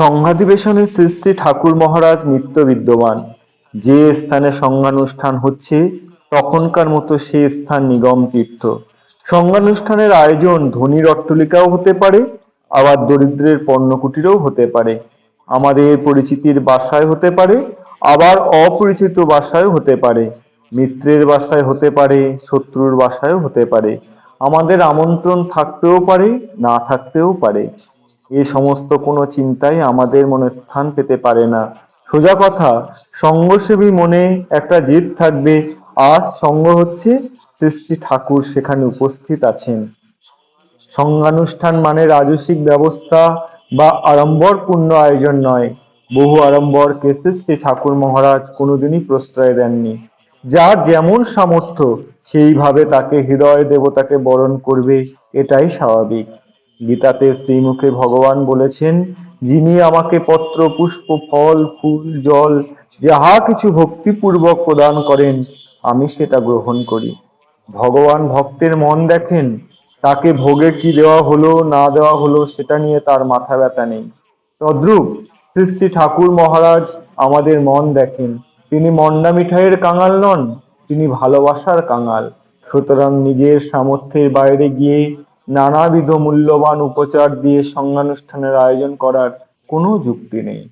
সংঘাধিবেশনে শ্রী শ্রী ঠাকুর মহারাজ নিত্য বিদ্যমান। যে স্থানে সংজ্ঞানুষ্ঠান হচ্ছে, তখনকার মতো সে স্থান নিগম তীর্থ। সংজ্ঞানুষ্ঠানের আয়োজন ধনীর অট্টলিকাও হতে পারে, আবার দরিদ্রের পণ্যকুটিরও হতে পারে। আমাদের পরিচিতির বাসায় হতে পারে, আবার অপরিচিত বাসায় হতে পারে। মিত্রের বাসায় হতে পারে, শত্রুর বাসায়ও হতে পারে। আমাদের আমন্ত্রণ থাকতেও পারে, না থাকতেও পারে। এ সমস্ত কোনো চিন্তাই আমাদের মনে স্থান পেতে পারে না। সোজা কথা, সঙ্গসেবী মনে একটা জেদ থাকবে। আজ সঙ্গ হচ্ছে শ্রী ঠাকুর সেখানে উপস্থিত আছেন। সঙ্গানুষ্ঠান মানে রাজসিক ব্যবস্থা বা আড়ম্বরপূর্ণ আয়োজন নয়। বহু আড়ম্বর কেসে শ্রী ঠাকুর মহারাজ কোনোদিনই প্রশ্রয় দেননি। যার যেমন সামর্থ্য, সেইভাবে তাকে হৃদয় দেবতাকে বরণ করবে, এটাই স্বাভাবিক। গীতাতে শ্রীমুখে ভগবান বলেছেন, যিনি আমাকে পত্র, পুষ্প, ফল, ফুল, জল, যাহা কিছু ভক্তিপূর্বক প্রদান করেন, আমি সেটা গ্রহণ করি। ভগবান ভক্তের মন দেখেন, তাকে ভোগে কি দেওয়া হলো, না দেওয়া হলো, সেটা নিয়ে তার মাথা ব্যথা নেই। তদ্রূপ শ্রী শ্রী ঠাকুর মহারাজ আমাদের মন দেখেন। তিনি মন্ডা মিঠাইয়ের কাঙাল নন, তিনি ভালোবাসার কাঙাল। সুতরাং নিজের সামর্থ্যের বাইরে গিয়ে নানাবিধ মূল্যবান উপচার দিয়ে সংজ্ঞানুষ্ঠানের আয়োজন করার কোনো যুক্তি নেই।